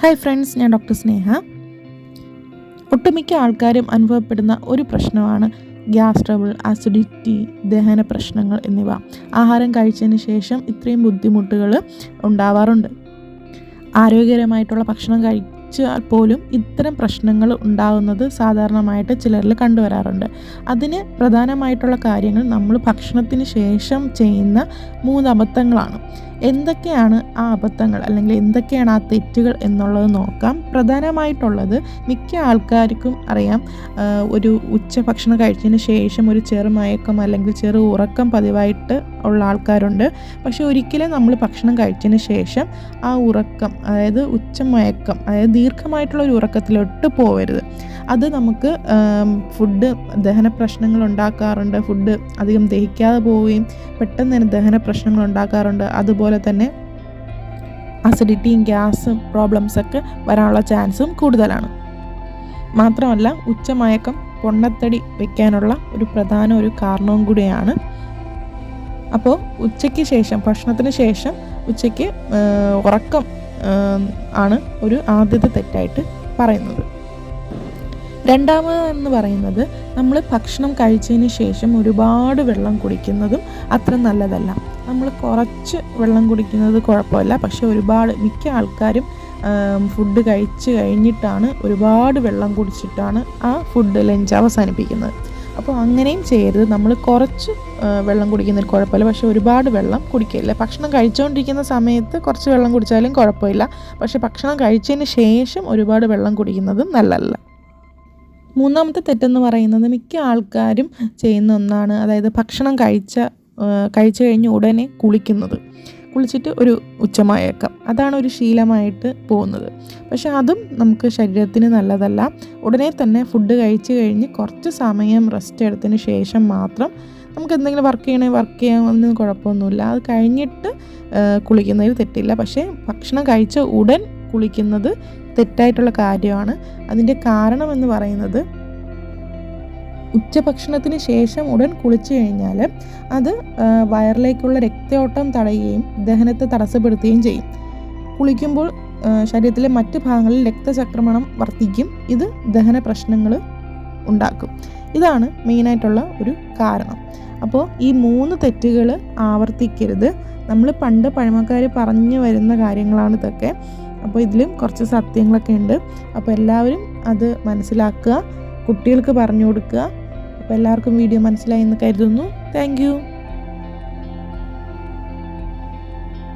Hi friends ഞാൻ doctor Sneha. ഒട്ടുമിക്ക ആൾക്കാരും അനുഭവപ്പെടുന്ന ഒരു പ്രശ്നമാണ് ഗ്യാസ് ട്രബിൾ അസിഡിറ്റി ദഹന പ്രശ്നങ്ങൾ എന്നിവ. ആഹാരം കഴിച്ചതിന് ശേഷം ഇത്രയും ബുദ്ധിമുട്ടുകൾ ഉണ്ടാവാറുണ്ട്. ആരോഗ്യകരമായിട്ടുള്ള ഭക്ഷണം കഴിച്ചാൽ പോലും ഇത്തരം പ്രശ്നങ്ങൾ ഉണ്ടാകുന്നത് സാധാരണമായിട്ട് ചിലരിൽ കണ്ടുവരാറുണ്ട്. അതിന് പ്രധാനമായിട്ടുള്ള കാര്യങ്ങൾ നമ്മൾ ഭക്ഷണത്തിന് ശേഷം ചെയ്യുന്ന മൂന്ന് അബദ്ധങ്ങളാണ് എന്തൊക്കെയാണ് ആ അബദ്ധങ്ങൾ അല്ലെങ്കിൽ എന്തൊക്കെയാണ് ആ തെറ്റുകൾ എന്നുള്ളത് നോക്കാം. പ്രധാനമായിട്ടുള്ളത് മിക്ക ആൾക്കാർക്കും അറിയാം ഒരു ഒരു ഉച്ചഭക്ഷണം കഴിച്ചതിന് ശേഷം ഒരു ചെറുമയക്കം അല്ലെങ്കിൽ ചെറു ഉറക്കം പതിവായിട്ട് ഉള്ള ആൾക്കാരുണ്ട്. പക്ഷെ ഒരിക്കലും നമ്മൾ ഭക്ഷണം കഴിച്ചതിന് ശേഷം ആ ഉറക്കം അതായത് ഉച്ചമയക്കം അതായത് ദീർഘമായിട്ടുള്ള ഒരു ഉറക്കത്തിലോട്ട് പോവരുത്. അത് നമുക്ക് ഫുഡ് ദഹന പ്രശ്നങ്ങൾ ഉണ്ടാക്കാറുണ്ട്. ഫുഡ് അധികം ദഹിക്കാതെ പോവുകയും പെട്ടെന്ന് തന്നെ ദഹന പ്രശ്നങ്ങൾ ഉണ്ടാക്കാറുണ്ട്. അതുപോലെ തന്നെ അസിഡിറ്റിയും ഗ്യാസ് പ്രോബ്ലംസൊക്കെ വരാനുള്ള ചാൻസും കൂടുതലാണ്. മാത്രമല്ല ഉച്ചമയക്കം പൊണ്ണത്തടി വെക്കാനുള്ള ഒരു പ്രധാന ഒരു കാരണവും കൂടിയാണ്. അപ്പോൾ ഉച്ചയ്ക്ക് ശേഷം ഭക്ഷണത്തിന് ശേഷം ഉച്ചയ്ക്ക് ഉറക്കം ആണ് ഒരു ആദ്യത്തെ തെറ്റായിട്ട് പറയുന്നത്. രണ്ടാമതെന്ന് പറയുന്നത് നമ്മൾ ഭക്ഷണം കഴിച്ചതിന് ശേഷം ഒരുപാട് വെള്ളം കുടിക്കുന്നതും അത്ര നല്ലതല്ല. നമ്മൾ കുറച്ച് വെള്ളം കുടിക്കുന്നത് കുഴപ്പമില്ല. പക്ഷെ ഒരുപാട് മിക്ക ആൾക്കാരും ഫുഡ് കഴിച്ച് കഴിഞ്ഞിട്ടാണ് ഒരുപാട് വെള്ളം കുടിച്ചിട്ടാണ് ആ ഫുഡ് ലഞ്ച് അവസാനിപ്പിക്കുന്നത്. അപ്പോൾ അങ്ങനെയും ചെയ്യരുത്. നമ്മൾ കുറച്ച് വെള്ളം കുടിക്കുന്നതിൽ കുഴപ്പമില്ല. പക്ഷേ ഒരുപാട് വെള്ളം കുടിക്കില്ല ഭക്ഷണം കഴിച്ചുകൊണ്ടിരിക്കുന്ന സമയത്ത് കുറച്ച് വെള്ളം കുടിച്ചാലും കുഴപ്പമില്ല. പക്ഷേ ഭക്ഷണം കഴിച്ചതിന് ശേഷം ഒരുപാട് വെള്ളം കുടിക്കുന്നതും നല്ലതല്ല. മൂന്നാമത്തെ തെറ്റെന്ന് പറയുന്നത് മിക്ക ആൾക്കാരും ചെയ്യുന്ന ഒന്നാണ്. അതായത് ഭക്ഷണം കഴിച്ച കഴിച്ചു കഴിഞ്ഞ് ഉടനെ കുളിക്കുന്നത്. കുളിച്ചിട്ട് ഒരു ഉച്ചമായേക്കാം. അതാണ് ഒരു ശീലമായിട്ട് പോകുന്നത്. പക്ഷെ അതും നമുക്ക് ശരീരത്തിന് നല്ലതല്ല. ഉടനെ തന്നെ ഫുഡ് കഴിച്ചു കഴിഞ്ഞ് കുറച്ച് സമയം റെസ്റ്റ് എടുത്തതിന് ശേഷം മാത്രം നമുക്ക് എന്തെങ്കിലും വർക്ക് ചെയ്യണേ വർക്ക് ചെയ്യാമെന്ന് കുഴപ്പമൊന്നുമില്ല. അത് കഴിഞ്ഞിട്ട് കുളിക്കുന്നതിൽ തെറ്റില്ല. പക്ഷേ ഭക്ഷണം കഴിച്ച ഉടൻ കുളിക്കുന്നത് തെറ്റായിട്ടുള്ള കാര്യമാണ്. അതിന്റെ കാരണം എന്ന് പറയുന്നത് ഉച്ചഭക്ഷണത്തിന് ശേഷം ഉടൻ കുളിച്ചു കഴിഞ്ഞാൽ അത് വയറിലേക്കുള്ള രക്തയോട്ടം തടയുകയും ദഹനത്തെ തടസ്സപ്പെടുത്തുകയും ചെയ്യും. കുളിക്കുമ്പോൾ ശരീരത്തിലെ മറ്റു ഭാഗങ്ങളിൽ രക്തചക്രമണം വർദ്ധിക്കും. ഇത് ദഹന പ്രശ്നങ്ങൾ ഉണ്ടാക്കും. ഇതാണ് മെയിനായിട്ടുള്ള ഒരു കാരണം. അപ്പോൾ ഈ മൂന്ന് തെറ്റുകൾ ആവർത്തിക്കരുത്. നമ്മൾ പണ്ട് പഴമക്കാർ പറഞ്ഞു വരുന്ന കാര്യങ്ങളാണ് ഇതൊക്കെ. അപ്പോൾ ഇതിലും കുറച്ച് സത്യങ്ങളൊക്കെ ഉണ്ട്. അപ്പോൾ എല്ലാവരും അത് മനസ്സിലാക്കുക. കുട്ടികൾക്ക് പറഞ്ഞു കൊടുക്കുക. അപ്പോൾ എല്ലാവർക്കും വീഡിയോ മനസ്സിലായി എന്ന് കരുതുന്നു. താങ്ക്